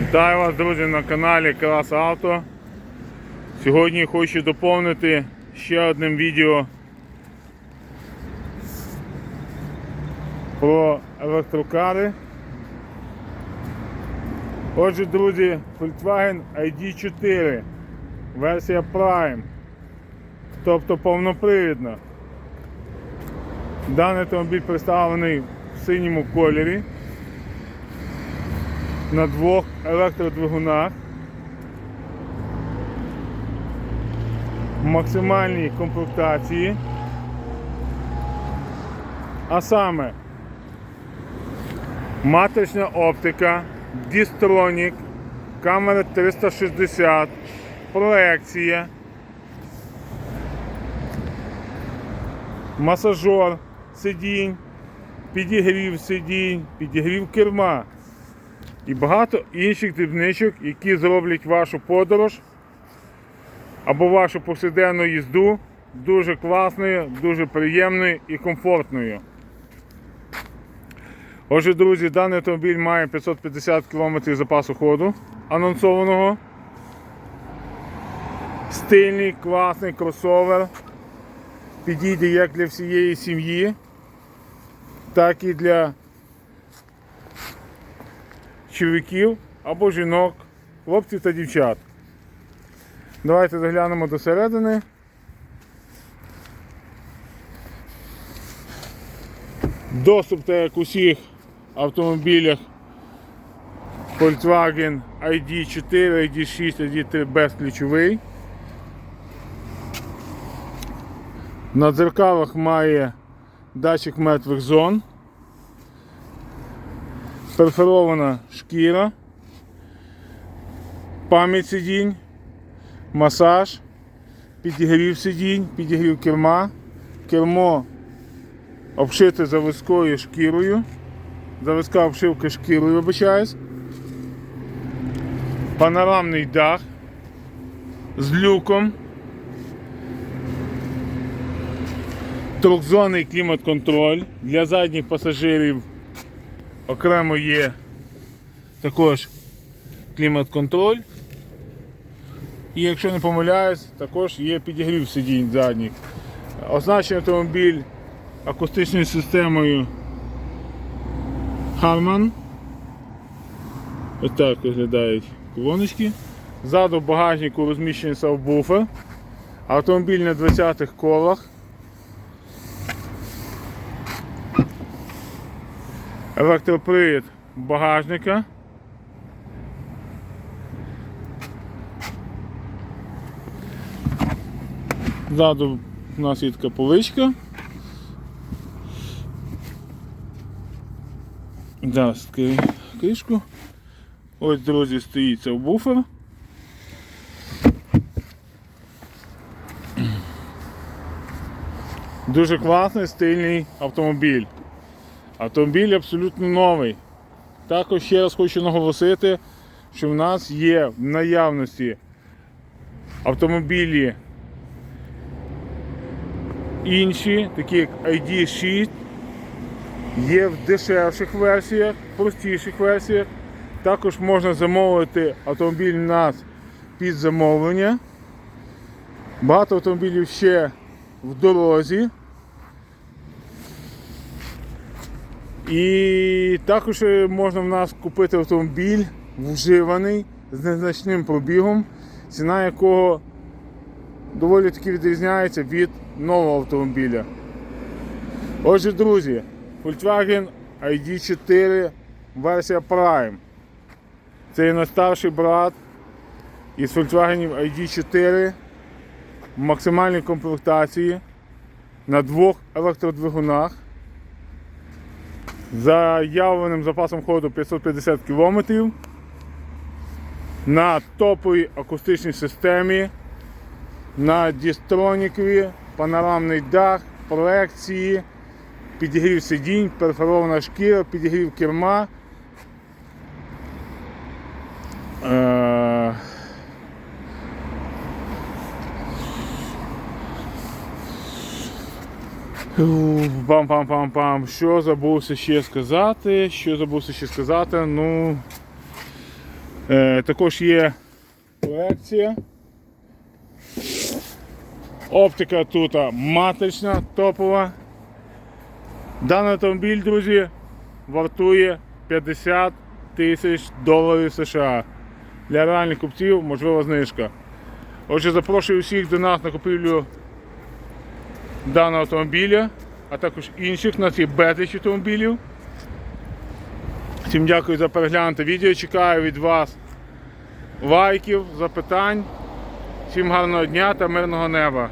Вітаю вас, друзі, на каналі Клас Авто. Сьогодні хочу доповнити ще одним відео про електрокари. Отже, друзі, Volkswagen ID4, версія Prime, тобто повнопривідна. Даний автомобіль представлений в синьому кольорі на двох електродвигунах. Максимальній комплектації. А саме матрична оптика, дістронік, камера 360, проекція, масажор сидінь, підігрів сидінь, підігрів керма і багато інших дрібничок, які зроблять вашу подорож або вашу повсякденну їзду дуже класною, дуже приємною і комфортною. Отже, друзі, даний автомобіль має 550 км запасу ходу анонсованого. Стильний, класний кросовер. Підійде як для всієї сім'ї, так і для чоловіків або жінок, хлопців та дівчат. Давайте заглянемо до середини. Доступ, так як у всіх автомобілях Volkswagen ID4, ID6, ID3 безключовий. На дзеркалах має датчик мертвих зон перфорована шкіра, пам'ять сидінь, масаж, підігрів сидінь, підігрів керма, кермо обшите заводською шкірою, заводська обшивка шкірою, вибачаюсь, панорамний дах з люком, трьохзонний клімат-контроль для задніх пасажирів Окремо є також клімат-контроль. І якщо не помиляюсь, також є підігрів сидінь задніх. Означений автомобіль акустичною системою Harman. Ось так виглядають колоночки. Ззаду багажнику розміщений сабвуфер. Автомобіль на 20-х колах. Електропривід багажника. Ззаду у нас є така поличка. Зараз кришку. Ось, друзі, стоїть буфер. Дуже класний стильний автомобіль. Автомобіль абсолютно новий. Також ще раз хочу наголосити, що в нас є в наявності автомобілі інші, такі як ID6, є в дешевших версіях, простіших версіях. Також можна замовити автомобіль у нас під замовлення. Багато автомобілів ще в дорозі. І також можна в нас купити автомобіль вживаний з незначним пробігом, ціна якого доволі таки відрізняється від нового автомобіля. Отже, друзі, Volkswagen ID4 версія Prime. Це є найстарший брат із Volkswagen ID4 в максимальній комплектації на двох електродвигунах заявленим запасом ходу 550 км на топовій акустичній системі, на дістронікові, панорамний дах, проекції, підігрів сидінь, перфорована шкіра, підігрів керма. Пам-пам-пам-пам. Що забувся ще сказати? Що забувся ще сказати? Ну. Е, також є проекція. Оптика тут матрична, топова. Даний автомобіль, друзі, вартує 50 тисяч доларів США. Для реальних купців можлива знижка. Отже, запрошую всіх до нас на купівлю даного автомобіля, а також інших. У нас є безліч автомобілів. Всім дякую за переглянуте відео. Чекаю від вас лайків, запитань. Всім гарного дня та мирного неба.